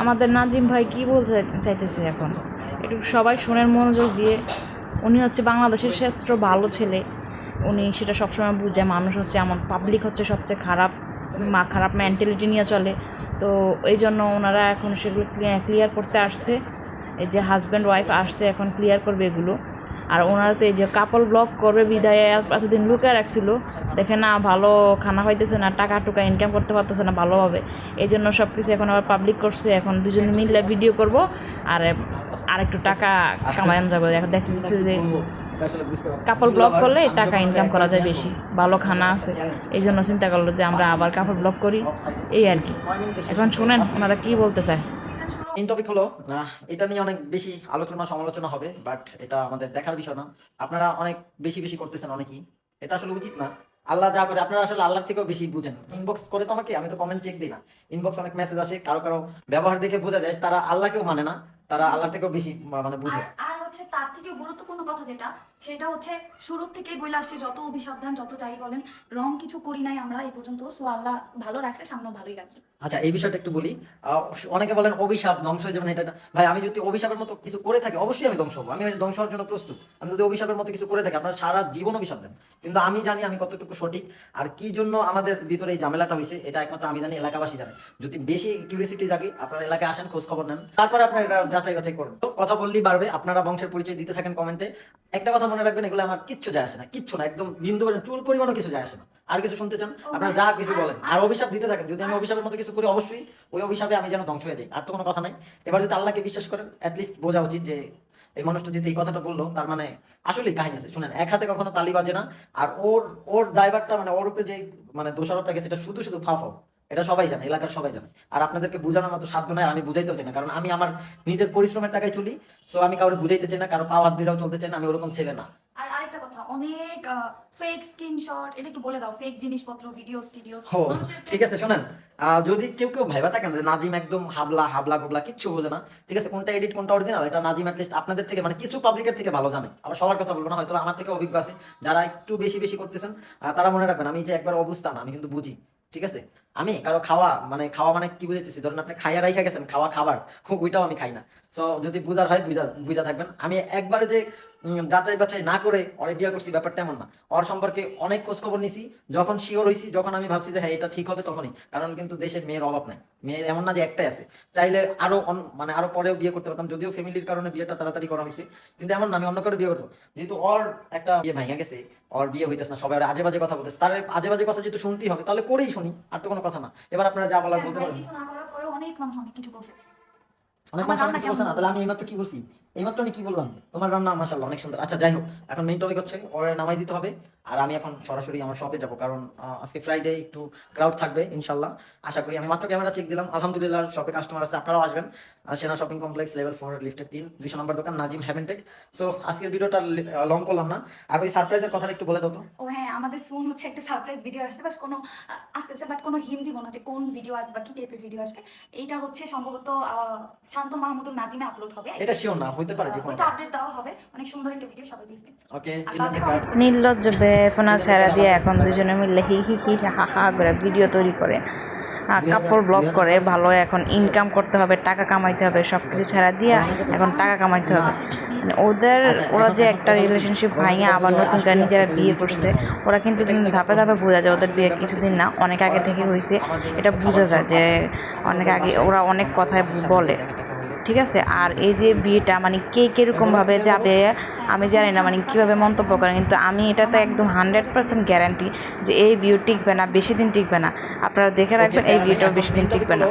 আমাদের নাজিম ভাই কি বলতে চাইতেছে এখন? একটু সবাই শোনেন মনোযোগ দিয়ে। উনি হচ্ছে বাংলাদেশের শ্রেষ্ঠ ভালো ছেলে। উনি সেটা সবসময় বুঝে। মানুষ হচ্ছে আমার পাবলিক হচ্ছে সবচেয়ে খারাপ, মা খারাপ মেন্টালিটি নিয়ে চলে। তো এই জন্য ওনারা এখন সেগুলো ক্লিয়ার করতে আসছে। এই যে হাজব্যান্ড ওয়াইফ আসছে, এখন ক্লিয়ার করবে এগুলো। আর ওনারা তো এই যে কাপল ব্লগ করবে, বিদায় এতদিন লুকিয়ে রাখছিল, দেখে না, ভালো খানা পাইতেছে না, টাকা টুকা ইনকাম করতে পারতেছে না ভালোভাবে। এই জন্য সব কিছু এখন আবার পাবলিক করছে, এখন দুজন মিললে ভিডিও করব, আর আর একটু টাকা কামানো যাবে। এখন দেখা যাচ্ছে যে কাপল ব্লগ করলে টাকা ইনকাম করা যায় বেশি, ভালো খানা আছে। এই জন্য চিন্তা করল যে আমরা আবার কাপড় ব্লক করি, এই আর কি। এখন শুনেন, ওনারা কি বলতে চায়? মেইন টপিক হলো এটা নিয়ে অনেক বেশি আলোচনা সমালোচনা হবে বাট এটা আমাদের দেখার বিষয় না। আপনারা অনেক বেশি বেশি করতেছেন অনেকেই। এটা আসলে উচিত না। আল্লাহ যা করে, আপনারা আসলে আল্লাহর থেকেও বেশি বুঝেন। ইনবক্স করে তো আমাকে, আমি তো কমেন্ট চেক দিই না। ইনবক্স অনেক মেসেজ আসে, কারও কারও ব্যবহার দেখে বোঝা যায়, তারা আল্লাহকেও মানে না, তারা আল্লাহর থেকেও বেশি মানে বুঝে। হচ্ছে তার থেকে গুরুত্বপূর্ণ কথা যেটা, সেটা হচ্ছে শুরুর থেকে বলে আসছে, যত অভিসাবধান যত যাই বলেন, রং কিছু করি নাই আমরা এই পর্যন্ত সো আল্লাহ ভালো রাখছে, সামনেও ভালোই রাখবে। আচ্ছা এই বিষয়টা একটু বলি। অনেকে বলেন অভিশাপ, ধ্বংস হয়ে যাবেন এটা। ভাই, আমি যদি অভিশাপের মতো কিছু করে থাকি, অবশ্যই আমি ধ্বংস হব। আমি ধ্বংস হওয়ার জন্য প্রস্তুত। আমি যদি অভিশাপের মতো কিছু করে থাকি, আপনার সারা জীবন অভিশাপ দেন। কিন্তু আমি জানি আমি কতটুকু সঠিক, আর কি জন্য আমাদের ভিতরে এই ঝামেলাটা হয়েছে, এটা একমাত্র আমি জানি, এলাকাবাসী জানে। যদি বেশি কিউরিয়াসিটি জাগে, আপনারা এলাকায় আসেন, খোঁজ খবর নেন। তারপরে আপনারা এটা যাচাই বাছাই করুন কথা বললেই বাড়বে, আপনারা বংশের পরিচয় দিতে থাকেন কমেন্টে একটা কথা মনে রাখবেন এগুলো আমার কিচ্ছু যায় আসে না কিচ্ছু না একদম বিন্দু চুল পরিমাণও কিছু যায় আসে না। আর কিছু শুনতে চান আপনারা যা কিছু বলেন আর অভিশাপ দিতে থাকেন যদি আমি অভিশাপের মতো কিছু করি অবশ্যই ওই অভিশাপে আমি যেন ধ্বংস হয়ে যাই আর তো কোনো কথা নাই। এবার যদি আল্লাহকে বিশ্বাস করেন অ্যাটলিস্ট বোঝা উচিত যে এই মানুষটা যদি এই কথাটা বলল তার মানে আসলেই কাহিনী আছে। শুনেন এক হাতে কখনো তালি বাজে না আর ওর ওর ড্রাইভারটা মানে ওর উপরে যে মানে দোষারোপটা গেছে এটা শুধু শুধু ফাও ফাও এটা সবাই জানে এলাকার সবাই জানে। আর আপনাদেরকে বোঝানোর মতো সাধ্য নাই আমি বুঝাইতেও চাই না। কারণ আমি আমার নিজের পরিশ্রমের টাকায় চলি সো আমি কাউকে বুঝাইতে চাই না কারও পাওয়ার হাত দিয়েও চলতে চাই না আমি ওরকম ছেলে না। আর আরেকটা কথা অনেক ফেক স্ক্রিনশট এটা একটু বলে দাও ফেক জিনিসপত্র ভিডিও স্টিডিওস ও ঠিক আছে শোনেন যদি কেউ কেউ ভাইবা থাকেন নাজিম একদম হাবলা হাবলা গোবলা কিচ্ছু বোঝে না ঠিক আছে কোনটা এডিট কোনটা অরিজিনাল এটা নাজিম অ্যাটলিস্ট আপনাদের থেকে মানে কিছু পাবলিকের থেকে ভালো জানে। আবার সবার কথা বলব না হয়তো আমার থেকে অভিজ্ঞ আছে যারা একটু বেশি বেশি করতেছেন তারা মনে রাখবেন আমি যে একবার অবস্থান আমি কিন্তু বুঝি। ঠিক আছে? আমি কারও খাওয়া মানে খাওয়া মানে কি বুঝেছি ধরুন আপনি খাইয়া রাইখা গেছেন, খাওয়া খাবার ওইটাও আমি খাই না। তো যদি বুঝার হয়, বুঝা বুঝা থাকবেন। আমি একবারে যে যাচাই বাছাই না করে অনেক বিয়ে করছি ব্যাপারটা এমন না। ওর সম্পর্কে অনেক খোঁজ খবর নিছি যখন শিওর হয়েছি যখন আমি ভাবছি যে হ্যাঁ এটা ঠিক হবে তখনই। কারণ কিন্তু দেশের মেয়ের অভাব নাই। মেয়ে এমন না যে একটাই আছে। চাইলে আরও মানে আরও পরেও বিয়ে করতে পারতাম যদিও ফ্যামিলির কারণে বিয়েটা তাড়াতাড়ি করা হয়েছে কিন্তু এমন না আমি অন্য করে বিয়ে করতাম যেহেতু ওর একটা বিয়ে ভাঙা গেছে ওর বিয়ে হইতেছে না সবাই আজে বাজে কথা বলতেছে। তার আজে বাজে কথা যেহেতু শুনতেই হবে তাহলে করেই শুনি আর তো কোনো কথা না। এবার আপনারা যা বলার বলতে পারেন কিছু না করার পরেও অনেক মানুষ অনেক কিছু বলছে। অনেক মানুষ অনেক কিছু বলছে না তাহলে আমি এইমাত্র কি করছি? এইমাত্র আমি কি বললাম? তোমার রান্না মাসাল্লাহ অনেক সুন্দর। আচ্ছা যাই হোক এখন মেইন টপিক হচ্ছে ওর নামাই দিতে হবে। আর আমি এখন সরাসরি আমার শপে যাব কারণ আজকে ফ্রাইডে একটু ক্রাউড থাকবে ইনশাল্লাহ আশা করি আমি মাত্র ক্যামেরা চেক দিলাম। আলহামদুলিল্লাহ শপে কাস্টমার আছে আপনারাও আসবেন। সেনা শপিং কমপ্লেক্স লেভেল ফোর লিফটের তিন দুশো নম্বর দোকান নাজিম হ্যাভেনটেক সো আজকের ভিডিওটা লং করলাম না। আর ওই সারপ্রাইজের কথাটা একটু বলে দাও তো। ও হ্যাঁ আমাদের সুন হচ্ছে একটা সারপ্রাইজ ভিডিও আসছে বাট কোনো আসতেছে বাট কোনো হিন্দি দিব না যে কোন ভিডিও আসবে কি টাইপের ভিডিও আসবে এইটা হচ্ছে সম্ভবত শান্ত মাহমুদুর নাজিমে আপলোড হবে। এটা শিওর না হইতে পারে যে ওইটা আপডেট দেওয়া হবে। অনেক সুন্দর একটা ভিডিও সবাই দেখবে। ওকে নির্লজ্জ বেফনা ছেড়া দিয়ে এখন দুজনে মিলে হি হি হি হা হা করে ভিডিও তৈরি করে। আর কাপড় ব্লগ করে ভালো এখন ইনকাম করতে হবে টাকা কামাইতে হবে সব কিছু ছাড়া দিয়া এখন টাকা কামাইতে হবে। মানে ওদের ওরা যে একটা রিলেশনশিপ ভাঙে আবার নতুন করে নিজেরা বিয়ে করছে ওরা কিন্তু ধাপে ধাপে বোঝা যায় ওদের বিয়ে কিছুদিন না অনেক আগে থেকে হয়েছে। এটা বোঝা যায় যে অনেক আগে ওরা অনেক কথায় বলে। ঠিক আছে? আর এই যে বিয়েটা মানে কে কীরকমভাবে যাবে আমি জানি না মানে কীভাবে মন্তব্য করেন কিন্তু আমি এটা তো একদম হান্ড্রেড পার্সেন্ট গ্যারান্টি যে এই বিয়ে টিকবে না বেশি দিন টিকবে না। আপনারা দেখে রাখবেন এই বিয়েটাও বেশি দিন টিকবে না।